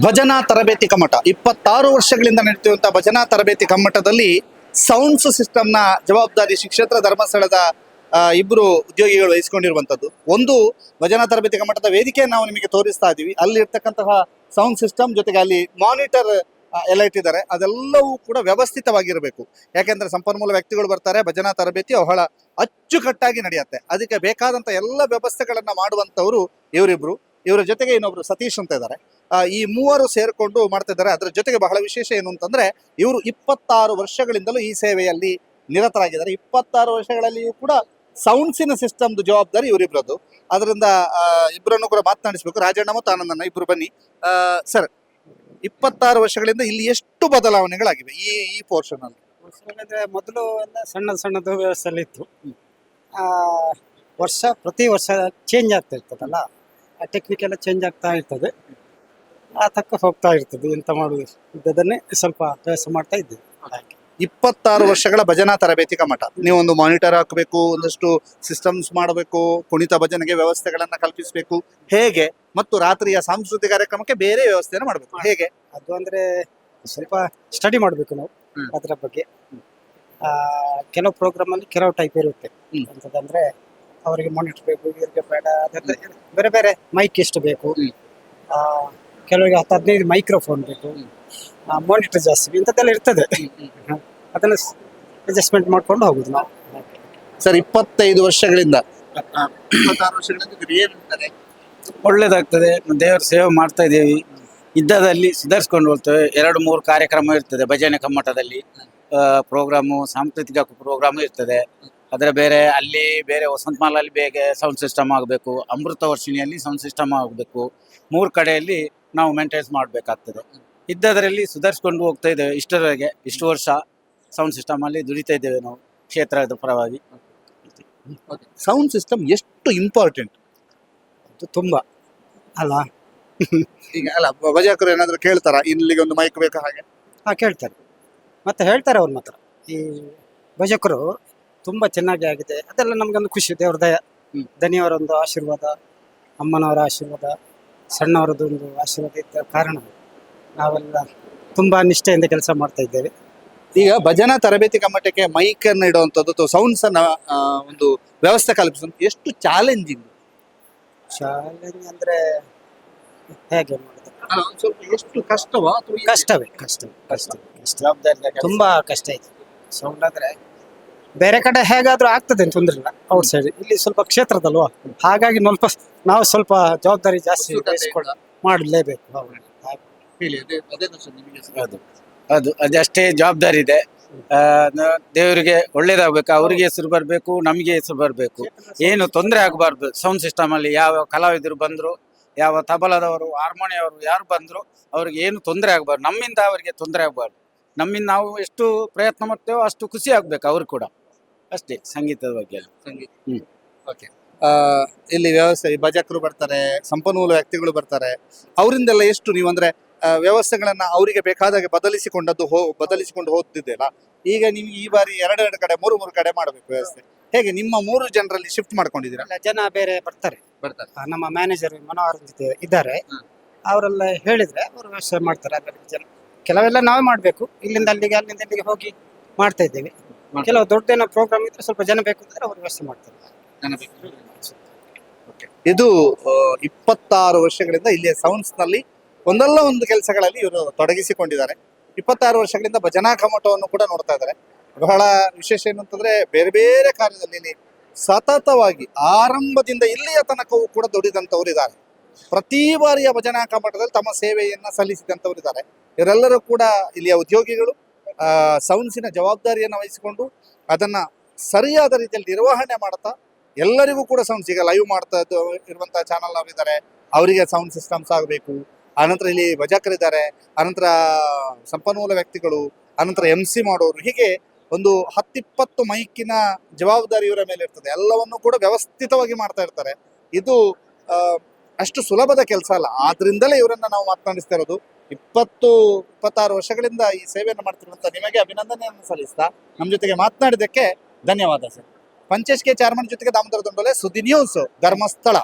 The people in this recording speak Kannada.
ಭಜನಾ ತರಬೇತಿ ಕಮ್ಮಟ. ಇಪ್ಪತ್ತಾರು ವರ್ಷಗಳಿಂದ ನಡೆಯುವಂತಹ ಭಜನಾ ತರಬೇತಿ ಕಮ್ಮಟದಲ್ಲಿ ಸೌಂಡ್ಸ್ ಸಿಸ್ಟಮ್ನ ಜವಾಬ್ದಾರಿ ಶಿಕ್ಷೇತ್ರ ಕ್ಷೇತ್ರ ಧರ್ಮಸ್ಥಳದ ಇಬ್ಬರು ಉದ್ಯೋಗಿಗಳು ವಹಿಸಿಕೊಂಡಿರುವಂತದ್ದು. ಒಂದು ಭಜನಾ ತರಬೇತಿ ಕಮ್ಮಟದ ವೇದಿಕೆಯನ್ನು ನಾವು ನಿಮಗೆ ತೋರಿಸ್ತಾ ಇದ್ದೀವಿ. ಅಲ್ಲಿ ಇರ್ತಕ್ಕಂತಹ ಸೌಂಡ್ ಸಿಸ್ಟಮ್ ಜೊತೆಗೆ ಅಲ್ಲಿ ಮಾನಿಟರ್ ಎಲ್ಲ ಇಟ್ಟಿದ್ದಾರೆ. ಅದೆಲ್ಲವೂ ಕೂಡ ವ್ಯವಸ್ಥಿತವಾಗಿರಬೇಕು. ಯಾಕೆಂದ್ರೆ ಸಂಪನ್ಮೂಲ ವ್ಯಕ್ತಿಗಳು ಬರ್ತಾರೆ, ಭಜನಾ ತರಬೇತಿ ಬಹಳ ಅಚ್ಚುಕಟ್ಟಾಗಿ ನಡೆಯುತ್ತೆ. ಅದಕ್ಕೆ ಬೇಕಾದಂಥ ಎಲ್ಲ ವ್ಯವಸ್ಥೆಗಳನ್ನು ಮಾಡುವಂಥವರು ಇವರಿಬ್ರು. ಇವರ ಜೊತೆಗೆ ಇನ್ನೊಬ್ರು ಸತೀಶ್ ಅಂತ ಇದ್ದಾರೆ. ಈ ಮೂವರು ಸೇರ್ಕೊಂಡು ಮಾಡ್ತಾ ಇದ್ದಾರೆ. ಅದರ ಜೊತೆಗೆ ಬಹಳ ವಿಶೇಷ ಏನು ಅಂತಂದ್ರೆ, ಇವರು ಇಪ್ಪತ್ತಾರು ವರ್ಷಗಳಿಂದಲೂ ಈ ಸೇವೆಯಲ್ಲಿ ನಿರತರಾಗಿದ್ದಾರೆ. ಇಪ್ಪತ್ತಾರು ವರ್ಷಗಳಲ್ಲಿಯೂ ಕೂಡ ಸೌಂಡ್ಸಿನ ಸಿಸ್ಟಮ್ದು ಜವಾಬ್ದಾರಿ ಇವರಿಬ್ರದ್ದು. ಅದರಿಂದ ಇಬ್ಬರನ್ನು ಕೂಡ ಮಾತನಾಡಿಸ್ಬೇಕು. ರಾಜಣ್ಣ ಮತ್ತು ಆನಂದಣ್ಣ, ಇಬ್ರು ಬನ್ನಿ. ಸರ್, ಇಪ್ಪತ್ತಾರು ವರ್ಷಗಳಿಂದ ಇಲ್ಲಿ ಎಷ್ಟು ಬದಲಾವಣೆಗಳಾಗಿವೆ ಈ ಈ ಪೋರ್ಷನ್ ಅಲ್ಲಿ ಮೊದಲು ಎಲ್ಲ ಸಣ್ಣ ಸಣ್ಣದು ವ್ಯವಸ್ಥೆಯಲ್ಲಿ ಇತ್ತು. ವರ್ಷ ಪ್ರತಿ ವರ್ಷ ಚೇಂಜ್ ಆಗ್ತಾ ಇರ್ತದಲ್ಲ? ಟೆಕ್ನಿಕ್ ಎಲ್ಲ ಚೇಂಜ್ ಆಗ್ತಾ ಇರ್ತದೆ. ಆ ತಕ್ಕ ಹೋಗ್ತಾ ಇರ್ತದೆ. ಎಂತ ಮಾಡುದು? ಇದ್ದದನ್ನೇ ಸ್ವಲ್ಪ ಅಭ್ಯಾಸ ಮಾಡ್ತಾ ಇದ್ದೇವೆ ಹಾಗೆ. ಇಪ್ಪತ್ತಾರು ವರ್ಷಗಳ ಭಜನಾ ತರಬೇತಿ ಕಮಟ. ನೀವು ಒಂದು ಮಾನಿಟರ್ ಹಾಕಬೇಕು ಒಂದಷ್ಟು ಸಿಸ್ಟಮ್ಸ್ ಮಾಡಬೇಕು ಕುಣಿತ ಭಜನೆಗೆ ವ್ಯವಸ್ಥೆಗಳನ್ನ ಕಲ್ಪಿಸಬೇಕು. ಹೇಗೆ? ಮತ್ತು ರಾತ್ರಿಯ ಸಾಂಸ್ಕೃತಿಕ ಕಾರ್ಯಕ್ರಮಕ್ಕೆ ಬೇರೆ ವ್ಯವಸ್ಥೆಯನ್ನು ಮಾಡಬೇಕು. ಹೇಗೆ? ಅದು ಅಂದ್ರೆ ಸ್ವಲ್ಪ ಸ್ಟಡಿ ಮಾಡಬೇಕು ನಾವು. ಅದರ ಬಗ್ಗೆ. ಆ, ಕೆಲವು ಪ್ರೋಗ್ರಾಮ್ ಅಲ್ಲಿ ಕೆಲವು ಟೈಪ್ ಇರುತ್ತೆ. ಹ್ಮ್. ಅವರಿಗೆ ಮಾನಿಟರ್ ಬೇಕು ಇವರಿಗೆ ಬೇಡ ಅದೆಲ್ಲ ಬೇರೆ ಬೇರೆ ಮೈಕ್ ಎಷ್ಟು ಬೇಕು? ಆ, ಕೆಲವರಿಗೆ ಹತ್ತು ಹದಿನೈದು ಮೈಕ್ರೋಫೋನ್ ಬೇಕು. ಮಾನಿಟರ್ ಜಾಸ್ತಿ ಇಂಥದ್ದೆಲ್ಲ ಇರ್ತದೆ. ಅದನ್ನ ಅಡ್ಜಸ್ಟ್ಮೆಂಟ್ ಮಾಡ್ಕೊಂಡು ಹೋಗುದು ನಾವು. ಸರ್ ಇಪ್ಪತ್ತೈದು ವರ್ಷಗಳಿಂದ. ಇಪ್ಪತ್ತಾರು ವರ್ಷಗಳಿಂದ ಏನು ಅಂತಾರೆ? ಒಳ್ಳೇದಾಗ್ತದೆ. ದೇವರ ಸೇವೆ ಮಾಡ್ತಾ ಇದ್ದೀವಿ. ಇದ್ದದಲ್ಲಿ ಸುಧಾರಿಸ್ಕೊಂಡು ಹೋಗ್ತೇವೆ. ಎರಡು ಮೂರು ಕಾರ್ಯಕ್ರಮ ಇರ್ತದೆ ಭಜನೆ ಕಮ್ಮಟದಲ್ಲಿ ಪ್ರೋಗ್ರಾಮು ಸಾಂಸ್ಕೃತಿಕ ಪ್ರೋಗ್ರಾಮು ಇರ್ತದೆ. ಅದರ ಬೇರೆ ಅಲ್ಲಿ ಬೇರೆ ವಸಂತ ಮಾಲಲ್ಲಿ ಬೇಗ ಸೌಂಡ್ ಸಿಸ್ಟಮ್ ಆಗಬೇಕು ಅಮೃತ ವರ್ಷಿಣಿಯಲ್ಲಿ ಸೌಂಡ್ ಸಿಸ್ಟಮ್ ಆಗಬೇಕು. ಮೂರು ಕಡೆಯಲ್ಲಿ ನಾವು ಮೇಂಟೈನ್ಸ್ ಮಾಡಬೇಕಾಗ್ತದೆ. ಇದ್ದದರಲ್ಲಿ ಸುಧಾರಿಸ್ಕೊಂಡು ಹೋಗ್ತಾ ಇದ್ದೇವೆ. ಇಷ್ಟರವರೆಗೆ ಇಷ್ಟು ವರ್ಷ ಸೌಂಡ್ ಸಿಸ್ಟಮಲ್ಲಿ ದುಡಿತಾ ಇದ್ದೇವೆ ನಾವು ಕ್ಷೇತ್ರದ ಪರವಾಗಿ. ಸೌಂಡ್ ಸಿಸ್ಟಮ್ ಎಷ್ಟು ಇಂಪಾರ್ಟೆಂಟ್ ಅದು ತುಂಬ. ಅಲ್ಲ? ಈಗ ಅಲ್ಲ ಭಜಕರು ಏನಾದರೂ ಕೇಳ್ತಾರ? ಇಲ್ಲಿಗೆ ಒಂದು ಮೈಕ್ ಬೇಕಾ ಹಾಗೆ? ಹಾಂ ಕೇಳ್ತಾರೆ. ಮತ್ತೆ ಹೇಳ್ತಾರೆ ಅವ್ರ ಮಾತ್ರ. ಈ ಭಜಕರು ತುಂಬಾ ಚೆನ್ನಾಗಿ ಆಗಿದೆ. ಅದೆಲ್ಲ ನಮ್ಗೊಂದು ಖುಷಿ ದೇವ್ರ ದಯ. ಹ್ಮ್. ದನಿಯವರ ಒಂದು ಆಶೀರ್ವಾದ ಅಮ್ಮನವರ ಆಶೀರ್ವಾದ ಸಣ್ಣವರದ್ದು ಒಂದು ಆಶೀರ್ವಾದ ಇದ್ದ ಕಾರಣ ನಾವೆಲ್ಲ ತುಂಬಾ ನಿಷ್ಠೆಯಿಂದ ಕೆಲಸ ಮಾಡ್ತಾ ಇದ್ದೇವೆ. ಈಗ ಭಜನಾ ತರಬೇತಿ ಕಮ್ಮಟಕ್ಕೆ ಮೈಕ್ ಅನ್ನು ಇಡುವಂಥದ್ದು ಅಥವಾ ಸೌಂಡ್ಸ್ ಅನ್ನ ಆ, ಒಂದು ವ್ಯವಸ್ಥೆ ಕಲ್ಪಿಸುವಂತ ಎಷ್ಟು ಚಾಲೆಂಜಿಂಗ್ ಚಾಲೆಂಜ್ ಅಂದ್ರೆ ಹೇಗೆ ಮಾಡುದು? ಸ್ವಲ್ಪ ಎಷ್ಟು ಕಷ್ಟವಾ ಅಥವಾ ಕಷ್ಟವೇ ಕಷ್ಟವೇ ಕಷ್ಟ ಕಷ್ಟ ಜವಾಬ್ದಾರಿ ತುಂಬಾ ಕಷ್ಟ ಇದೆ. ಸೌಂಡ್ ಅಂದ್ರೆ ಬೇರೆ ಕಡೆ ಹೇಗಾದ್ರೂ ಆಗ್ತದೆ ಅಂತ ತೊಂದ್ರೆ ಇಲ್ಲ ಔಟ್ ಸೈಡ್ ಇಲ್ಲಿ ಸ್ವಲ್ಪ ಕ್ಷೇತ್ರದಲ್ವಾ? ಹಾಗಾಗಿ ಸ್ವಲ್ಪ ನಾವು ಸ್ವಲ್ಪ ಜವಾಬ್ದಾರಿ ಜಾಸ್ತಿ ಮಾಡಲೇಬೇಕು. ಹೌದು. ಅದೇ-? ಹೌದು ಅದು ಅದಷ್ಟೇ ಜವಾಬ್ದಾರಿ ಇದೆ. ಆ, ನ- ದೇವರಿಗೆ ಒಳ್ಳೇದಾಗಬೇಕು. ಅವರಿಗೆ ಹೆಸರು ಬರಬೇಕು ನಮಗೆ ಹೆಸರು ಬರಬೇಕು. ಏನು ತೊಂದರೆ ಆಗಬಾರ್ದು. ಸೌಂಡ್ ಸಿಸ್ಟಮ್ ಅಲ್ಲಿ ಯಾವ ಕಲಾವಿದರು ಬಂದ್ರು ಯಾವ ತಬಲದವರು ಹಾರ್ಮೋನಿಯವರು ಯಾರು ಬಂದ್ರು ಅವ್ರಿಗೆ ಏನು ತೊಂದರೆ ಆಗಬಾರ್ದು. ನಮ್ಮಿಂದ ಅವರಿಗೆ ತೊಂದರೆ ಆಗಬಾರ್ದು. ನಮ್ಮಿಂದ ನಾವು ಎಷ್ಟು ಪ್ರಯತ್ನ ಮಾಡ್ತೇವೋ ಅಷ್ಟು ಖುಷಿ ಆಗಬೇಕು ಅವ್ರು ಕೂಡ. ಅಷ್ಟೇ ಸಂಗೀತದ ಬಗ್ಗೆ ಸಂಗೀತ. ಹ್ಮ್. ಓಕೆ ಆ, ಇಲ್ಲಿ ವ್ಯವಸ್ಥೆ ಭಜಕರು ಬರ್ತಾರೆ ಸಂಪನ್ಮೂಲ ವ್ಯಕ್ತಿಗಳು ಬರ್ತಾರೆ. ಅವರಿಂದೆಲ್ಲ ಎಷ್ಟು ನೀವು ಅಂದ್ರೆ ಆ, ವ್ಯವಸ್ಥೆಗಳನ್ನ ಅವರಿಗೆ ಬೇಕಾದಾಗ ಬದಲಿಸಿಕೊಂಡದ್ದು ಹೋ ಬದಲಿಸಿಕೊಂಡು ಹೋಗ್ತಿದ್ದೆಲ್ಲ ಈಗ ನೀವು ಈ ಬಾರಿ ಎರಡೆರಡು ಕಡೆ ಮೂರು ಮೂರು ಕಡೆ ಮಾಡಬೇಕು ವ್ಯವಸ್ಥೆ. ಹೇಗೆ ನಿಮ್ಮ ಮೂರು ಜನರಲ್ಲಿ ಶಿಫ್ಟ್ ಮಾಡ್ಕೊಂಡಿದ್ದೀರಾ? ಎಲ್ಲ ಜನ ಬೇರೆ ಬರ್ತಾರೆ. ಬರ್ತಾರೆ. ಆ, ನಮ್ಮ ಮ್ಯಾನೇಜರ್ ಮನೋಹರ್ ಜೊತೆ ಇದ್ದಾರೆ. ಹ್ಮ್. ಅವರೆಲ್ಲ ಹೇಳಿದ್ರೆ ಅವರು ವ್ಯವಸ್ಥೆ ಮಾಡ್ತಾರೆ ಅದರಲ್ಲಿ ಜನ. ಕೆಲವೆಲ್ಲ ನಾವೇ ಮಾಡಬೇಕು. ಇಲ್ಲಿಂದ ಅಲ್ಲಿಗೆ ಅಲ್ಲಿಂದ ಇಲ್ಲಿಗೆ ಹೋಗಿ ಮಾಡ್ತಾ ಇದ್ದೇವೆ. ಕೆಲವು ದೊಡ್ಡ ಏನೋ ಪ್ರೋಗ್ರಾಮ್ ಇದ್ರೆ ಸ್ವಲ್ಪ ಜನ ಬೇಕು ಅಂದ್ರೆ ಅವರು ವ್ಯವಸ್ಥೆ ಮಾಡ್ತಾರೆ. ಇದು ಇಪ್ಪತ್ತಾರು ವರ್ಷಗಳಿಂದ ಇಲ್ಲಿ ಸೌಂಡ್ಸ್ನಲ್ಲಿ ಒಂದಲ್ಲ ಒಂದು ಕೆಲಸಗಳಲ್ಲಿ ಇವರು ತೊಡಗಿಸಿಕೊಂಡಿದ್ದಾರೆ. ಇಪ್ಪತ್ತಾರು ವರ್ಷಗಳಿಂದ ಭಜನಾ ಕಮಟವನ್ನು ಕೂಡ ನೋಡ್ತಾ ಇದ್ದಾರೆ. ಬಹಳ ವಿಶೇಷ ಏನು ಅಂತಂದ್ರೆ ಬೇರೆ ಬೇರೆ ಕಾರ್ಯದಲ್ಲಿ ಸತತವಾಗಿ ಆರಂಭದಿಂದ ಇಲ್ಲಿಯ ತನಕವೂ ಕೂಡ ದುಡಿದಂಥವ್ರು ಇದ್ದಾರೆ. ಪ್ರತಿ ಬಾರಿಯ ಭಜನಾ ಕಮಟದಲ್ಲಿ ತಮ್ಮ ಸೇವೆಯನ್ನ ಸಲ್ಲಿಸಿದಂತವರು ಇದ್ದಾರೆ. ಇವರೆಲ್ಲರೂ ಕೂಡ ಇಲ್ಲಿಯ ಉದ್ಯೋಗಿಗಳು ಆ ಸೌಂಡ್ಸಿನ ಜವಾಬ್ದಾರಿಯನ್ನು ವಹಿಸಿಕೊಂಡು ಅದನ್ನ ಸರಿಯಾದ ರೀತಿಯಲ್ಲಿ ನಿರ್ವಹಣೆ ಮಾಡ್ತಾ ಎಲ್ಲರಿಗೂ ಕೂಡ ಸೌಂಡ್ಸ್ ಈಗ ಲೈವ್ ಮಾಡ್ತಾ ಇರುವಂತಹ ಚಾನಲ್ ಅವರಿದ್ದಾರೆ ಅವರಿಗೆ ಸೌಂಡ್ ಸಿಸ್ಟಮ್ಸ್ ಆಗಬೇಕು. ಆನಂತರ ಇಲ್ಲಿ ಭಜಕರಿದ್ದಾರೆ ಅನಂತರ ಸಂಪನ್ಮೂಲ ವ್ಯಕ್ತಿಗಳು ಅನಂತರ ಎಂ ಸಿ ಮಾಡೋರು. ಹೀಗೆ ಒಂದು ಹತ್ತಿಪ್ಪತ್ತು ಮೈಕಿನ ಜವಾಬ್ದಾರಿ ಇವರ ಮೇಲೆ ಇರ್ತದೆ. ಎಲ್ಲವನ್ನು ಕೂಡ ವ್ಯವಸ್ಥಿತವಾಗಿ ಮಾಡ್ತಾ ಇರ್ತಾರೆ. ಇದು ಅಷ್ಟು ಸುಲಭದ ಕೆಲಸ ಅಲ್ಲ. ಆದ್ರಿಂದಲೇ ಇವರನ್ನ ನಾವು ಮಾತನಾಡಿಸ್ತಾ ಇರೋದು. ಇಪ್ಪತ್ತು, ಇಪ್ಪತ್ತಾರು ವರ್ಷಗಳಿಂದ ಈ ಸೇವೆಯನ್ನು ಮಾಡ್ತಿರುವಂತ ನಿಮಗೆ ಅಭಿನಂದನೆಯನ್ನು ಸಲ್ಲಿಸ್ತಾ ನಮ್ಮ ಜೊತೆಗೆ ಮಾತನಾಡಿದ್ದಕ್ಕೆ ಧನ್ಯವಾದ ಸರ್. ಪಂಚೇಶ್ ಕೆ. ಚಾರ್ಮನ್ ಜೊತೆಗೆ ದಾಮೋದರ ದೊಂಬಲೆ ಸುದ್ದಿ ನ್ಯೂಸ್ ಧರ್ಮಸ್ಥಳ.